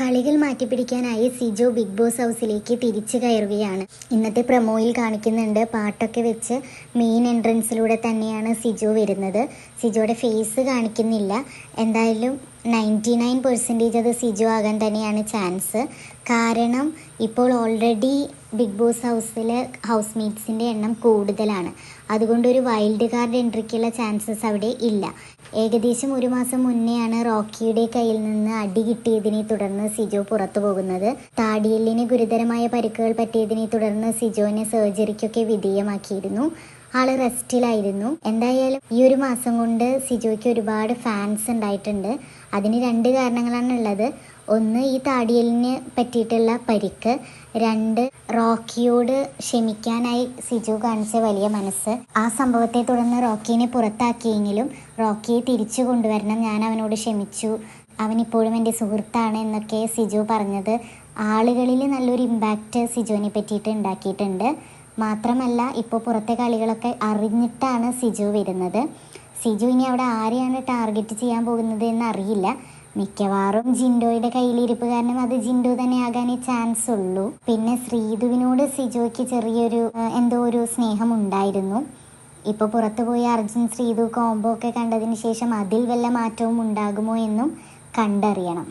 കളികൾ മാറ്റിപ്പിടിക്കാനായി Sijo big boss ഹൗസിലേക്ക് തിരിച്ചു കയറുകയാണ്. ഇന്നത്തെ പ്രൊമോയിൽ കാണിക്കുന്നുണ്ട് പാട്ടൊക്കെ വെച്ച് മെയിൻ എൻട്രൻസിലൂടെ തന്നെയാണ് സിജോ വരുന്നത്. സിജോയുടെ ഫേസ് കാണിക്കുന്നില്ല. എന്തായാലും നയന്റി നയൻ പെർസെന്റേജ് അത് സിജു ആകാൻ തന്നെയാണ് ചാൻസ്. കാരണം ഇപ്പോൾ ഓൾറെഡി ബിഗ് ബോസ് ഹൗസിലെ ഹൗസ് മേറ്റ്സിന്റെ എണ്ണം കൂടുതലാണ്. അതുകൊണ്ട് ഒരു വൈൽഡ് കാർഡ് എൻട്രിക്കുള്ള ചാൻസസ് അവിടെ ഇല്ല. ഏകദേശം ഒരു മാസം മുന്നെയാണ് റോക്കിയുടെ കയ്യിൽ നിന്ന് അടി കിട്ടിയതിനെ തുടർന്ന് സിജോ പുറത്തു പോകുന്നത്. താടിയലിന് ഗുരുതരമായ പരിക്കുകൾ പറ്റിയതിനെ തുടർന്ന് സിജോനെ സർജറിക്കൊക്കെ വിധേയമാക്കിയിരുന്നു. ആൾ റെസ്റ്റിലായിരുന്നു. എന്തായാലും ഈ ഒരു മാസം കൊണ്ട് സിജോയ്ക്ക് ഒരുപാട് ഫാൻസ് ഉണ്ടായിട്ടുണ്ട്. അതിന് രണ്ട് കാരണങ്ങളാണ് ഉള്ളത്. ഒന്ന് ഈ താടിയലിന് പറ്റിയിട്ടുള്ള പരിക്ക്. രണ്ട് റോക്കിയോട് ക്ഷമിക്കാനായി സിജു കാണിച്ച വലിയ മനസ്സ്. ആ സംഭവത്തെ തുടർന്ന് റോക്കിനെ പുറത്താക്കിയെങ്കിലും റോക്കിയെ തിരിച്ചു കൊണ്ടുവരണം. ഞാൻ അവനോട് ക്ഷമിച്ചു. അവനിപ്പോഴും എന്റെ സുഹൃത്താണ് എന്നൊക്കെ സിജു പറഞ്ഞത്. ആളുകളിൽ നല്ലൊരു ഇമ്പാക്റ്റ് സിജുവിനെ പറ്റിയിട്ട് ഉണ്ടാക്കിയിട്ടുണ്ട്. മാത്രമല്ല ഇപ്പോൾ പുറത്തെ കളികളൊക്കെ അറിഞ്ഞിട്ടാണ് സിജു വരുന്നത്. സിജു ഇനി അവിടെ ആരെയാണ് ടാർഗറ്റ് ചെയ്യാൻ പോകുന്നത് എന്ന് അറിയില്ല മിക്കവാറും ജിൻഡോയുടെ കയ്യിലിരിപ്പ് കാരണം അത് ജിൻഡോ തന്നെ ആകാനേ ചാൻസ് ഉള്ളൂ. പിന്നെ ശ്രീധുവിനോട് സിജോയ്ക്ക് ചെറിയൊരു എന്തോ ഒരു സ്നേഹം ഉണ്ടായിരുന്നു. ഇപ്പോൾ പുറത്തു പോയി അർജുൻ ശ്രീധു കോംബോ ഒക്കെ കണ്ടതിന് ശേഷം അതിൽ വല്ല മാറ്റവും ഉണ്ടാകുമോ എന്നും കണ്ടറിയണം.